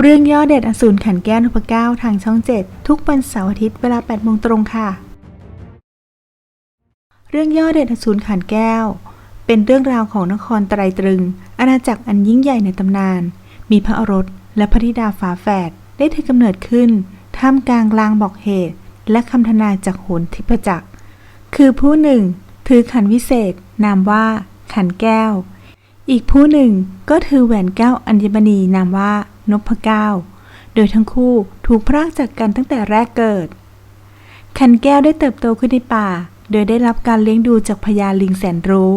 เรื่องย่อเด็ดอสูรขันแก้วนพเก้าทางช่อง 7 ทุกวันเสาร์อาทิตย์เวลา8โมงตรงค่ะ เรื่องย่อเด็ดอสูรขันแก้ว เป็นเรื่องราวของนครไตรตรึง อาณาจักรอันยิ่งใหญ่ในตำนาน มีพระอรสและพระธิดาฝาแฝดได้ถือกำเนิดขึ้น ท่ามกลางลางบอกเหตุ และคำทนาจากโหนทิพจักร คือผู้หนึ่ง ถือขันวิเศษ นามว่า ขันแก้ว อีกผู้หนึ่งก็ถือแหวนแก้วอัญมณีนามว่านพเก้า โดยทั้งคู่ถูกพรากจากกันตั้งแต่แรกเกิด ขันแก้วได้เติบโตขึ้นในป่า โดยได้รับการเลี้ยงดูจากพญาลิงแสนรู้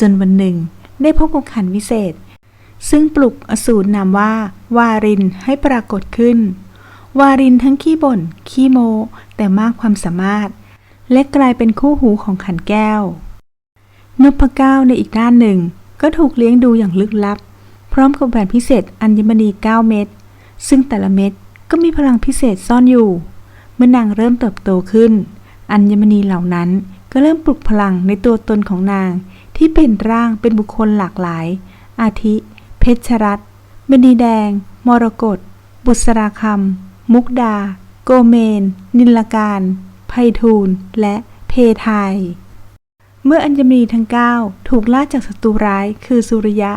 จนวันหนึ่งได้พบกับขันวิเศษ ซึ่งปลุกอสูรนามว่า วารินให้ปรากฏขึ้น วารินทั้งขี้บ่น ขี้โม แต่มากความสามารถ และกลายเป็นคู่หูของขันแก้วนพเก้าในอีกด้านหนึ่ง ก็ถูกเลี้ยงดูอย่างลึกลับ พร้อมกับแหวนพิเศษอัญมณี 9 เม็ดซึ่งแต่ละเม็ดก็มีพลังพิเศษซ่อนอยู่ เมื่อนางเริ่มเติบโตขึ้น อัญมณีเหล่านั้นก็เริ่มปลุกพลังในตัวตนของนาง ที่เป็นร่างเป็นบุคคลหลากหลาย อาทิ เพชรรัตมณีแดง มรกต บุษราคำ มุกดา โกเมน นิลการไพฑูรย์และเพทาย เมื่ออัญมณีทั้ง 9 ถูกล่าจากศัตรูร้ายคือสุริยะ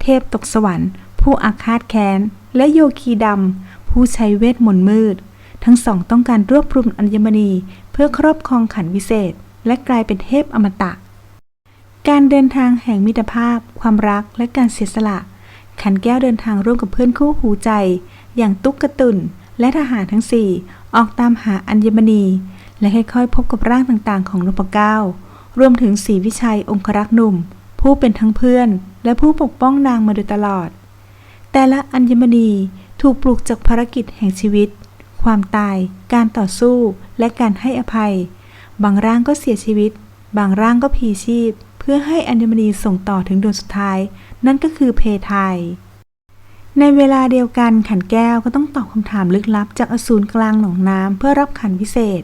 เทพตกสวรรค์ ผู้อาฆาตแค้น และโยคีดำ ผู้ใช้เวทมนต์มืด ทั้งสองต้องการรวบรวมอัญมณีเพื่อครอบครองขันวิเศษ และกลายเป็นเทพอมตะ การเดินทางแห่งมิตรภาพ ความรักและการเสียสละ ขันแก้วเดินทางร่วมกับเพื่อนคู่หูใจ อย่างตุ๊กกระตุนและทหารทั้งสี่ออกตามหาอัญมณี และค่อยๆพบกับร่างต่างๆ ของนพเก้า รวมถึงศรีวิชัยองครักษ์หนุ่ม ผู้เป็นทั้งเพื่อน และผู้ปกป้องนางมาโดยตลอด แต่ละอัญมณีถูกปลุกจากภารกิจแห่งชีวิต ความตาย การต่อสู้ และการให้อภัย บางร่างก็เสียชีวิต บางร่างก็พีชีพ เพื่อให้อัญมณีส่งต่อถึงดวงสุดท้าย นั่นก็คือเพทายในเวลาเดียวกันขันแก้วก็ต้องตอบคำถามลึกลับจากอสูรกลางหนองน้ำเพื่อรับขันพิเศษ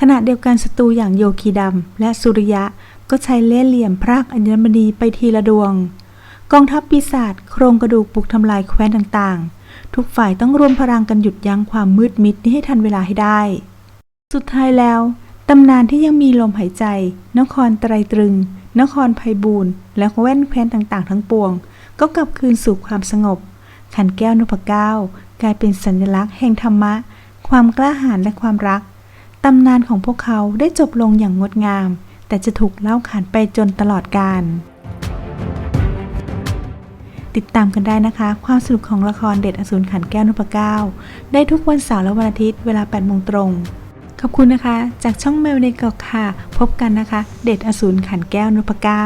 ขณะเดียวกันศัตรูอย่างโยคีดำและสุริยะก็ใช้เล่ห์เหลี่ยมพรากอัญมณีไปทีละดวง กองทัพปีศาจโครงกระดูกปลุกทำลายแคว้นต่างๆ ทุกฝ่ายต้องรวมพลังกันหยุดยั้งความมืดมิดนี้ให้ทันเวลาให้ได้ สุดท้ายแล้วตำนานที่ยังมีลมหายใจ นครไตรตรึง นครไพบูรณ์และแว่นแคว้นต่างๆ ทั้งปวง ก็กลับคืนสู่ความสงบ ขันแก้วนพเก้ากลายเป็นสัญลักษณ์แห่งธรรมะ ความกล้าหาญและความรัก ตำนานของพวกเขาได้จบลงอย่างงดงาม แต่จะถูกเล่าขานไปจนตลอดกาลติดตามกันได้นะคะ ความสนุกของละครเด็ดอสูรขันแก้วนพเก้า ได้ทุกวันเสาร์และวันอาทิตย์เวลา8โมงตรง ขอบคุณนะคะ จากช่องเมลในกอกค่ะ พบกันนะคะ เด็ดอสูรขันแก้วนพเก้า